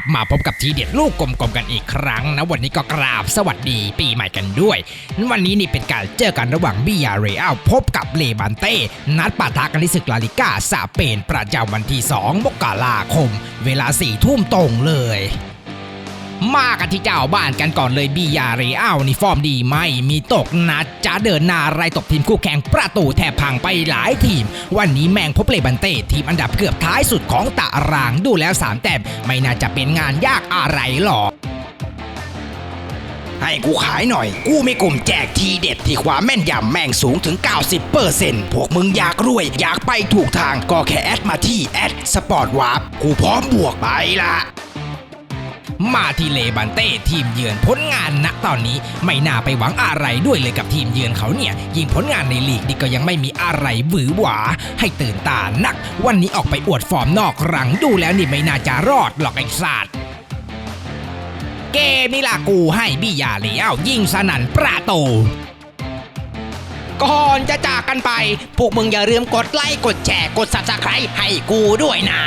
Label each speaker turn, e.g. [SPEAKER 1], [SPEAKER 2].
[SPEAKER 1] บมาพบกับทีเด็ดลูกกลมๆกันอีกครั้งนะวันนี้ก็กราบสวัสดีปีใหม่กันด้วย วันนี้นี่เป็นการเจอกันระหว่างบิยาเรอัลพบกับเลบันเต้ นัดปะทะกันที่ศึกลาลิก้าสเปนประจำวันที่ 2 มกราคม เวลาสี่ทุ่มตรงเลย มากันที่เจ้าบ้านกันก่อนเลยบียาเรอัลนี่ฟอร์มดีไม่มีตกนะจะเดินหน้าไล่ตบทีมคู่แข่งประตูแทบพังไปหลายทีม วันนี้แมงพบเลบันเต้ทีมอันดับเกือบท้ายสุดของตารางดูแล้ว3แต้มไม่น่าจะเป็นงานยากอะไรหรอกให้กูขายหน่อย กูมีกลุ่มแจกทีเด็ดที่ความแม่นยำแม่งสูงถึง 90%พวกมึงอยากรวย อยากไปถูกทางก็แค่แอดมาที่แอดสปอร์ตวาร์ปกูพร้อมบวกไปละ มาที่เลบันเต้ทีมเยือนผลงานณตอนนี้ไม่น่าไปหวังอะไรด้วยเลยกับทีมเยือนเขาเนี่ย ยิงผลงานในลีกนี่ก็ยังไม่มีอะไรหวือหวา ให้ตื่นตานัก วันนี้ออกไปอวดฟอร์มนอกรังดูแล้วนี่ไม่น่าจะรอดหรอกไอ้สัตว์เกมนี่ล่ะกูให้บิยาเลี้ยวยิงสนั่นประตูก่อนจะจากกันไป พวกมึงอย่าลืมกดไลค์ กดแชร์ กด subscribe ให้กูด้วยนะ